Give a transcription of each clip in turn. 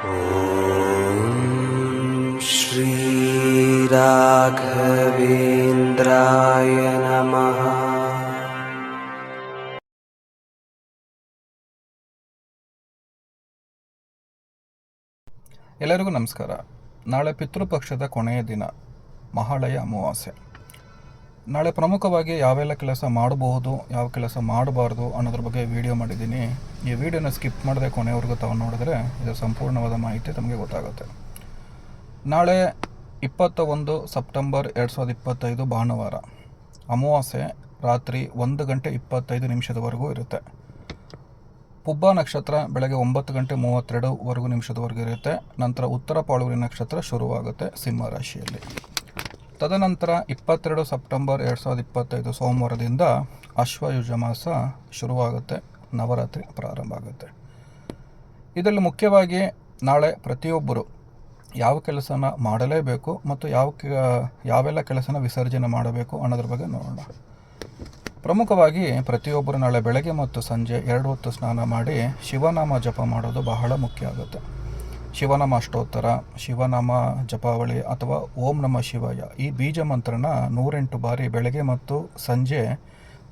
ॐ श्रीराघवेन्द्राय नमः ಎಲ್ಲರಿಗೂ ನಮಸ್ಕಾರ ನಾಳೆ ಪಿತೃಪಕ್ಷದ ಕೊನೆಯ ದಿನ ಮಹಾಳಯ ಅಮಾವಾಸ್ಯೆ ನಾಳೆ ಪ್ರಮುಖವಾಗಿ ಯಾವೆಲ್ಲ ಕೆಲಸ ಮಾಡಬಹುದು, ಯಾವ ಕೆಲಸ ಮಾಡಬಾರ್ದು ಅನ್ನೋದ್ರ ಬಗ್ಗೆ ವಿಡಿಯೋ ಮಾಡಿದ್ದೀನಿ. ಈ ವಿಡಿಯೋನ ಸ್ಕಿಪ್ ಮಾಡದೆ ಕೊನೆವರೆಗೂ ತಾವು ನೋಡಿದ್ರೆ ಇದು ಸಂಪೂರ್ಣವಾದ ಮಾಹಿತಿ ತಮಗೆ ಗೊತ್ತಾಗುತ್ತೆ. ನಾಳೆ ಇಪ್ಪತ್ತ ಒಂದು ಸೆಪ್ಟೆಂಬರ್ ಎರಡು ಸಾವಿರದ ಇಪ್ಪತ್ತೈದು ಭಾನುವಾರ. ಅಮಾವಾಸ್ಯೆ ರಾತ್ರಿ ಒಂದು ಗಂಟೆ ಇಪ್ಪತ್ತೈದು ನಿಮಿಷದವರೆಗೂ ಇರುತ್ತೆ. ಪುಬ್ಬ ನಕ್ಷತ್ರ ಬೆಳಗ್ಗೆ ಒಂಬತ್ತು ಗಂಟೆ ಮೂವತ್ತೆರಡುವರೆಗೂ ನಿಮಿಷದವರೆಗೂ ಇರುತ್ತೆ. ನಂತರ ಉತ್ತರ ಪಾಳುವಿನ ನಕ್ಷತ್ರ ಶುರುವಾಗುತ್ತೆ ಸಿಂಹ ರಾಶಿಯಲ್ಲಿ. ತದನಂತರ ಇಪ್ಪತ್ತೆರಡು ಸೆಪ್ಟೆಂಬರ್ ಎರಡು ಸಾವಿರದ ಇಪ್ಪತ್ತೈದು ಸೋಮವಾರದಿಂದ ಅಶ್ವಯುಜ ಮಾಸ ಶುರುವಾಗುತ್ತೆ, ನವರಾತ್ರಿ ಪ್ರಾರಂಭ ಆಗುತ್ತೆ. ಇದರಲ್ಲಿ ಮುಖ್ಯವಾಗಿ ನಾಳೆ ಪ್ರತಿಯೊಬ್ಬರು ಯಾವ ಕೆಲಸನ ಮಾಡಲೇಬೇಕು ಮತ್ತು ಯಾವ ಯಾವೆಲ್ಲ ಕೆಲಸನ ವಿಸರ್ಜನೆ ಮಾಡಬೇಕು ಅನ್ನೋದ್ರ ಬಗ್ಗೆ ನೋಡೋಣ. ಪ್ರಮುಖವಾಗಿ ಪ್ರತಿಯೊಬ್ಬರು ನಾಳೆ ಬೆಳಗ್ಗೆ ಮತ್ತು ಸಂಜೆ ಎರಡು ಹೊತ್ತು ಸ್ನಾನ ಮಾಡಿ ಶಿವನಾಮ ಜಪ ಮಾಡೋದು ಬಹಳ ಮುಖ್ಯ ಆಗುತ್ತೆ. ಶಿವನಾಮ ಅಷ್ಟೋತ್ತರ ಶಿವನಾಮ ಜಪಾವಳಿ ಅಥವಾ ಓಂ ನಮ ಶಿವಯ. ಈ ಬೀಜ ಮಂತ್ರನ ನೂರೆಂಟು ಬಾರಿ ಬೆಳಗ್ಗೆ ಮತ್ತು ಸಂಜೆ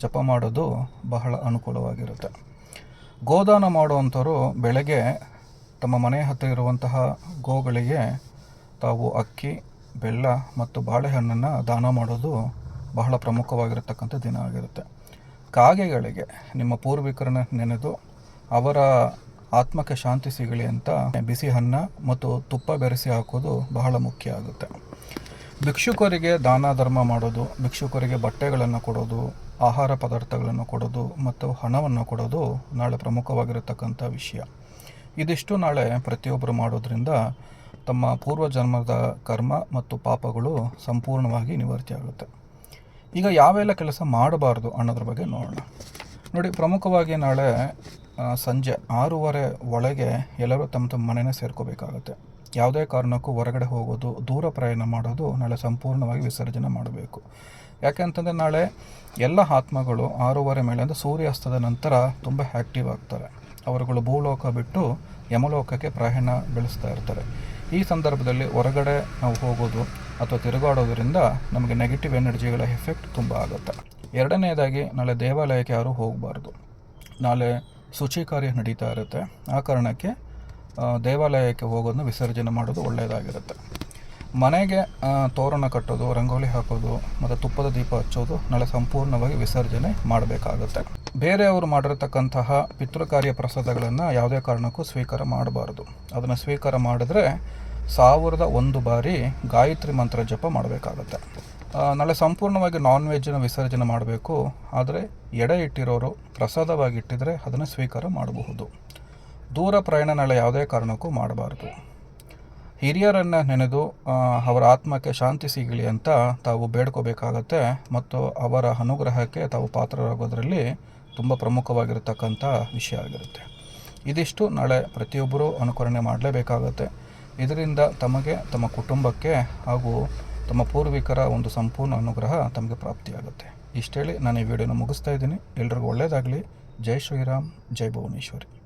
ಜಪ ಮಾಡೋದು ಬಹಳ ಅನುಕೂಲವಾಗಿರುತ್ತೆ. ಗೋದಾನ ಮಾಡುವಂಥವರು ಬೆಳಗ್ಗೆ ತಮ್ಮ ಮನೆ ಹತ್ತಿರ ಇರುವಂತಹ ಗೋಗಳಿಗೆ ತಾವು ಅಕ್ಕಿ, ಬೆಲ್ಲ ಮತ್ತು ಬಾಳೆಹಣ್ಣನ್ನು ದಾನ ಮಾಡೋದು ಬಹಳ ಪ್ರಮುಖವಾಗಿರತಕ್ಕಂಥ ದಿನ ಆಗಿರುತ್ತೆ. ಕಾಗೆಗಳಿಗೆ ನಿಮ್ಮ ಪೂರ್ವಿಕರನ್ನ ನೆನೆದು ಅವರ ಆತ್ಮಕ್ಕೆ ಶಾಂತಿ ಸಿಗಲಿ ಅಂತ ಬಿಸಿ ಅನ್ನ ಮತ್ತು ತುಪ್ಪ ಬೆರೆಸಿ ಹಾಕೋದು ಬಹಳ ಮುಖ್ಯ ಆಗುತ್ತೆ. ಭಿಕ್ಷುಕರಿಗೆ ದಾನ ಧರ್ಮ ಮಾಡೋದು, ಭಿಕ್ಷುಕರಿಗೆ ಬಟ್ಟೆಗಳನ್ನು ಕೊಡೋದು, ಆಹಾರ ಪದಾರ್ಥಗಳನ್ನು ಕೊಡೋದು ಮತ್ತು ಹಣವನ್ನು ಕೊಡೋದು ನಾಳೆ ಪ್ರಮುಖವಾಗಿರತಕ್ಕಂಥ ವಿಷಯ. ಇದಿಷ್ಟು ನಾಳೆ ಪ್ರತಿಯೊಬ್ಬರು ಮಾಡೋದ್ರಿಂದ ತಮ್ಮ ಪೂರ್ವ ಜನ್ಮದ ಕರ್ಮ ಮತ್ತು ಪಾಪಗಳು ಸಂಪೂರ್ಣವಾಗಿ ನಿವೃತ್ತಿಯಾಗುತ್ತೆ ಈಗ ಯಾವೆಲ್ಲ ಕೆಲಸ ಮಾಡಬಾರ್ದು ಅನ್ನೋದ್ರ ಬಗ್ಗೆ ನೋಡೋಣ. ನೋಡಿ, ಪ್ರಮುಖವಾಗಿ ನಾಳೆ ಸಂಜೆ ಆರೂವರೆ ಒಳಗೆ ಎಲ್ಲರೂ ತಮ್ಮ ತಮ್ಮ ಮನೆನೇ ಸೇರ್ಕೋಬೇಕಾಗತ್ತೆ. ಯಾವುದೇ ಕಾರಣಕ್ಕೂ ಹೊರಗಡೆ ಹೋಗೋದು, ದೂರ ಪ್ರಯಾಣ ಮಾಡೋದು ನಾಳೆ ಸಂಪೂರ್ಣವಾಗಿ ವಿಸರ್ಜನೆ ಮಾಡಬೇಕು. ಯಾಕೆ ಅಂತಂದರೆ ನಾಳೆ ಎಲ್ಲ ಆತ್ಮಗಳು ಆರೂವರೆ ಮೇಲೆ ಅಂದರೆ ಸೂರ್ಯಾಸ್ತದ ನಂತರ ತುಂಬ ಆ್ಯಕ್ಟಿವ್ ಆಗ್ತಾರೆ. ಅವರುಗಳು ಭೂಲೋಕ ಬಿಟ್ಟು ಯಮಲೋಕಕ್ಕೆ ಪ್ರಯಾಣ ಬೆಳೆಸ್ತಾ ಇರ್ತಾರೆ. ಈ ಸಂದರ್ಭದಲ್ಲಿ ಹೊರಗಡೆ ನಾವು ಹೋಗೋದು ಅಥವಾ ತಿರುಗಾಡೋದರಿಂದ ನಮಗೆ ನೆಗೆಟಿವ್ ಎನರ್ಜಿಗಳ ಎಫೆಕ್ಟ್ ತುಂಬ ಆಗುತ್ತೆ. ಎರಡನೇದಾಗಿ ನಾಳೆ ದೇವಾಲಯಕ್ಕೆ ಯಾರೂ ಹೋಗಬಾರ್ದು. ನಾಳೆ ಶುಚಿ ಕಾರ್ಯ ನಡೀತಾ ಇರುತ್ತೆ. ಆ ಕಾರಣಕ್ಕೆ ದೇವಾಲಯಕ್ಕೆ ಹೋಗೋದನ್ನ ವಿಸರ್ಜನೆ ಮಾಡೋದು ಒಳ್ಳೆಯದಾಗಿರುತ್ತೆ. ಮನೆಗೆ ತೋರಣ ಕಟ್ಟೋದು, ರಂಗೋಲಿ ಹಾಕೋದು, ಮತ್ತು ತುಪ್ಪದ ದೀಪ ಹಚ್ಚೋದು, ನಾಳೆ ಸಂಪೂರ್ಣವಾಗಿ ವಿಸರ್ಜನೆ ಮಾಡಬೇಕಾಗುತ್ತೆ. ಬೇರೆಯವರು ಮಾಡಿರತಕ್ಕಂತಹ ಪಿತೃಕಾರ್ಯ ಪ್ರಸಾದಗಳನ್ನು ಯಾವುದೇ ಕಾರಣಕ್ಕೂ ಸ್ವೀಕಾರ ಮಾಡಬಾರ್ದು. ಅದನ್ನು ಸ್ವೀಕಾರ ಮಾಡಿದ್ರೆ ಸಾವಿರದ ಒಂದು ಬಾರಿ ಗಾಯತ್ರಿ ಮಂತ್ರ ಜಪ ಮಾಡಬೇಕಾಗತ್ತೆ. ನಾಳೆ ಸಂಪೂರ್ಣವಾಗಿ ನಾನ್ ವೆಜ್ಜನ್ನು ವಿಸರ್ಜನೆ ಮಾಡಬೇಕು. ಆದರೆ ಎಡೆ ಇಟ್ಟಿರೋರು ಪ್ರಸಾದವಾಗಿ ಇಟ್ಟಿದ್ರೆ ಅದನ್ನು ಸ್ವೀಕಾರ ಮಾಡಬಹುದು. ದೂರ ಪ್ರಯಾಣ ನಾಳೆ ಯಾವುದೇ ಕಾರಣಕ್ಕೂ ಮಾಡಬಾರ್ದು. ಹಿರಿಯರನ್ನು ನೆನೆದು ಅವರ ಆತ್ಮಕ್ಕೆ ಶಾಂತಿ ಸಿಗಲಿ ಅಂತ ತಾವು ಬೇಡ್ಕೋಬೇಕಾಗತ್ತೆ. ಮತ್ತು ಅವರ ಅನುಗ್ರಹಕ್ಕೆ ತಾವು ಪಾತ್ರರಾಗೋದ್ರಲ್ಲಿ ತುಂಬ ಪ್ರಮುಖವಾಗಿರತಕ್ಕಂಥ ವಿಷಯ ಆಗಿರುತ್ತೆ. ಇದಿಷ್ಟು ನಾಳೆ ಪ್ರತಿಯೊಬ್ಬರೂ ಅನುಕರಣೆ ಮಾಡಲೇಬೇಕಾಗತ್ತೆ. ಇದರಿಂದ ತಮಗೆ, ತಮ್ಮ ಕುಟುಂಬಕ್ಕೆ ಹಾಗೂ ತಮ್ಮ ಪೂರ್ವಿಕರ ಒಂದು ಸಂಪೂರ್ಣ ಅನುಗ್ರಹ ತಮಗೆ ಪ್ರಾಪ್ತಿಯಾಗುತ್ತೆ. ಇಷ್ಟೇಳಿ ನಾನು ಈ ವಿಡಿಯೋನ ಮುಗಿಸ್ತಾ ಇದ್ದೀನಿ. ಎಲ್ರಿಗೂ ಒಳ್ಳೆಯದಾಗಲಿ ಜೈ ಶ್ರೀರಾಮ್. ಜೈ ಭುವನೇಶ್ವರಿ.